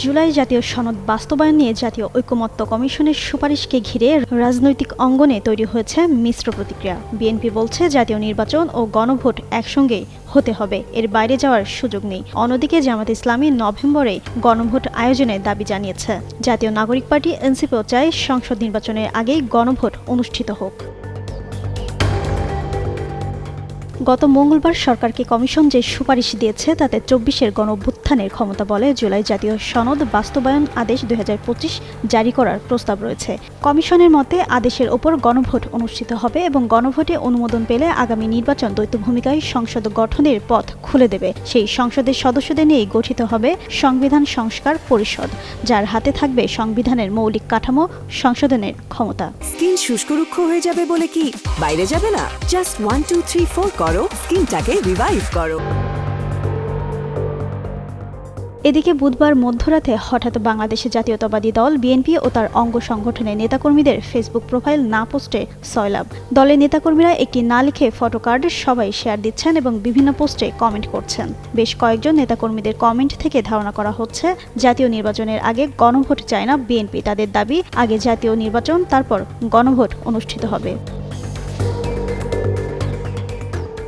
জুলাই জাতীয় সনদ বাস্তবায়ন নিয়ে জাতীয় ঐকমত্য কমিশনের সুপারিশকে ঘিরে রাজনৈতিক অঙ্গনে তৈরি হয়েছে মিশ্র প্রতিক্রিয়া। বিএনপি বলছে জাতীয় নির্বাচন ও গণভোট একসঙ্গে হতে হবে, এর বাইরে যাওয়ার সুযোগ নেই। অন্যদিকে জামাত ইসলামী নভেম্বরে গণভোট আয়োজনের দাবি জানিয়েছে। জাতীয় নাগরিক পার্টি এনসিপিও চায় সংসদ নির্বাচনের আগেই গণভোট অনুষ্ঠিত হোক। গত মঙ্গলবার সরকারকে কমিশন যে সুপারিশ দিয়েছে, তাতে চব্বিশের গণ অভ্যুত্থানের ক্ষমতা বলে জুলাই জাতীয় সনদ বাস্তবায়ন আদেশ দু হাজার পঁচিশ জারি করার প্রস্তাব রয়েছে। কমিশনের মতে, আদেশের ওপর গণভোট অনুষ্ঠিত হবে এবং গণভোটে অনুমোদন পেলে আগামী নির্বাচন দ্বৈত ভূমিকায় সংসদ গঠনের পথ খুলে দেবে। সেই সংসদের সদস্যদের নিয়েই গঠিত হবে সংবিধান সংস্কার পরিষদ, যার হাতে থাকবে সংবিধানের মৌলিক কাঠামো, সংশোধনের ক্ষমতা। স্কিন শুষ্ক রুক্ষ হয়ে যাবে বলে কি? বাইরে যাবে না? Just one two three four করো, স্কিনটাকে রিভাইভ করো। এদিকে বুধবার মধ্যরাতে হঠাৎ বাংলাদেশের জাতীয়তাবাদী দল, বিএনপি ও তার অঙ্গ সংগঠনের নেতাকর্মীদের ফেসবুক প্রোফাইল না পোস্টে সয়লাভ দলের নেতাকর্মীরা একটি না লিখে ফটোকার্ড সবাই শেয়ার দিচ্ছেন এবং বিভিন্ন পোস্টে কমেন্ট করছেন। বেশ কয়েকজন নেতাকর্মীদের কমেন্ট থেকে ধারণা করা হচ্ছে, জাতীয় নির্বাচনের আগে গণভোট চায় না বিএনপি। তাদের দাবি, আগে জাতীয় নির্বাচন, তারপর গণভোট অনুষ্ঠিত হবে।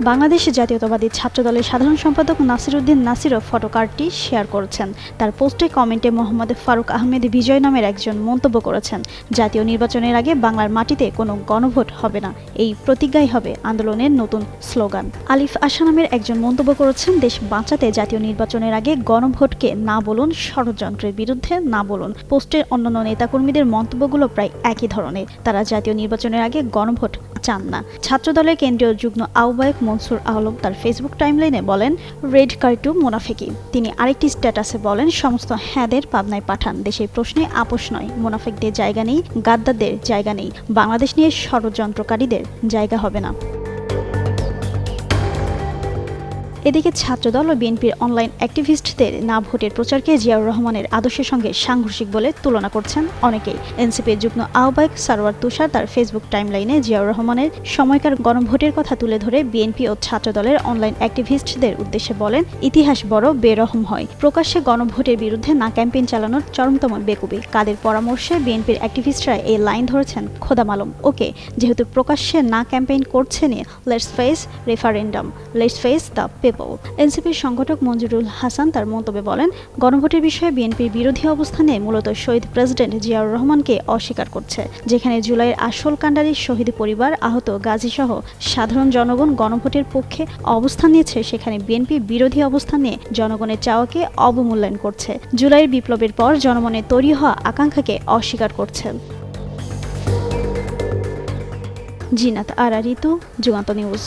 বাংলাদেশ জাতীয়তাবাদী ছাত্রদলের সাধারণ সম্পাদক নাসিরুদ্দিন নাসিরও ফটোকার্ডটি শেয়ার করেছেন। তার পোস্টে কমেন্টে মোহাম্মদ ফারুক আহমেদ বিজয় নামের একজন মন্তব্য করেছেন। জাতীয় নির্বাচনের আগে বাংলার মাটিতে কোনো গণভোট হবে না। এই প্রতিজ্ঞাই হবে আন্দোলনের নতুন স্লোগান। আলিফ আশা নামের একজন মন্তব্য করেছেন, দেশ বাঁচাতে জাতীয় নির্বাচনের আগে গণভোটকে না বলুন, ষড়যন্ত্রের বিরুদ্ধে না বলুন। পোস্টের অন্যান্য নেতাকর্মীদের মন্তব্যগুলো প্রায় একই ধরনের। তারা জাতীয় নির্বাচনের আগে গণভোট চান না। ছাত্রদলের কেন্দ্রীয় যুগ্ম আহ্বায়ক মনসুর আলম তার ফেসবুক টাইমলাইনে বলেন, রেড কার্ড টু মোনাফেকি তিনি আরেকটি স্ট্যাটাসে বলেন, সমস্ত হ্যাঁদের পাবনায় পাঠান। দেশের প্রশ্নে আপোষ নয়। মোনাফেকদের জায়গা নেই গাদ্দাদের জায়গা নেই। বাংলাদেশ নিয়ে ষড়যন্ত্রকারীদের জায়গা হবে না। এদিকে ছাত্রদল ও বিএনপির অনলাইন অ্যাক্টিভিস্টদের না ভোটের প্রচারকে জিয়াউর রহমানের আদর্শের সঙ্গে সাংঘর্ষিক বলে তুলনা করছেন অনেকেই। এনসিপির যুগ্ম আহ্বায়ক সারোয়ার তুষার তার ফেসবুক টাইমলাইনে জিয়াউর রহমানের সময়কার গণভোটের কথা তুলে ধরে বিএনপি ও ছাত্রদলের অনলাইন অ্যাক্টিভিস্টদের উদ্দেশ্যে বলেন, ইতিহাস বড়, বেরহম হয়। প্রকাশ্যে গণভোটের বিরুদ্ধে না ক্যাম্পেইন চালানোর চরমতম বেকুবি। কাদের পরামর্শে বিএনপির অ্যাক্টিভিস্টরা এই লাইন ধরেছেন খোদা মালম ওকে, যেহেতু প্রকাশ্যে না ক্যাম্পেইন করছে নিয়ে let's face referendum let's face the people এনসিপির সংগঠক মঞ্জুরুল হাসান তার মন্তব্যে বলেন, গণভোটের বিষয়ে বিএনপির বিরোধী অবস্থানে মূলত শহীদ প্রেসিডেন্ট জিয়াউর রহমানকে অস্বীকার করছে। যেখানে জুলাইয়ের আসল কাণ্ডারি শহীদ পরিবার, আহত গাজীসহ সাধারণ জনগণ গণভোটের পক্ষে অবস্থান নিয়েছে, সেখানে বিএনপি বিরোধী অবস্থান নিয়ে জনগণের চাওয়াকে অবমূল্যায়ন করছে। জুলাইয়ের বিপ্লবের পর জনমনে তৈরি হওয়া আকাঙ্ক্ষাকে অস্বীকার করছে। জিনাত আরা, ঋতু, যুগান্ত নিউজ।